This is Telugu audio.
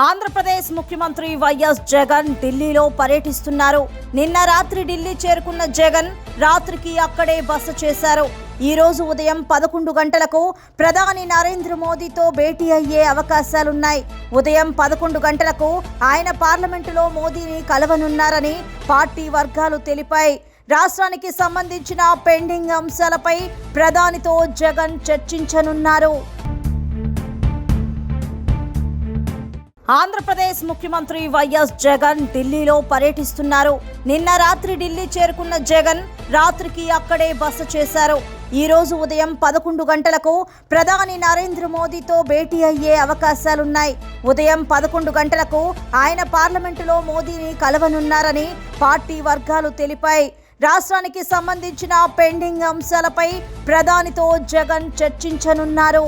ఆంధ్రప్రదేశ్ ముఖ్యమంత్రి వైఎస్ జగన్ ఢిల్లీలో పర్యటిస్తున్నారు. నిన్న రాత్రి ఢిల్లీ చేరుకున్న జగన్ రాత్రికి అక్కడే బస చేశారు. ఈ రోజు ఉదయం పదకొండు గంటలకు ప్రధాని నరేంద్ర మోదీతో భేటీ అయ్యే అవకాశాలున్నాయి. ఉదయం పదకొండు గంటలకు ఆయన పార్లమెంటులో మోదీని కలవనున్నారని పార్టీ వర్గాలు తెలిపాయి. రాష్ట్రానికి సంబంధించిన పెండింగ్ అంశాలపై ప్రధానితో జగన్ చర్చించనున్నారు. ఆంధ్రప్రదేశ్ ముఖ్యమంత్రి వైఎస్ జగన్ ఢిల్లీలో పర్యటిస్తున్నారు. నిన్న రాత్రి ఢిల్లీ చేరుకున్న జగన్ రాత్రికి అక్కడే బస చేశారు. ఈ రోజు ఉదయం పదకొండు గంటలకు ప్రధాని నరేంద్ర మోదీతో భేటీ అయ్యే అవకాశాలున్నాయి. ఉదయం పదకొండు గంటలకు ఆయన పార్లమెంటులో మోదీని కలవనున్నారని పార్టీ వర్గాలు తెలిపాయి. రాష్ట్రానికి సంబంధించిన పెండింగ్ అంశాలపై ప్రధానితో జగన్ చర్చించనున్నారు.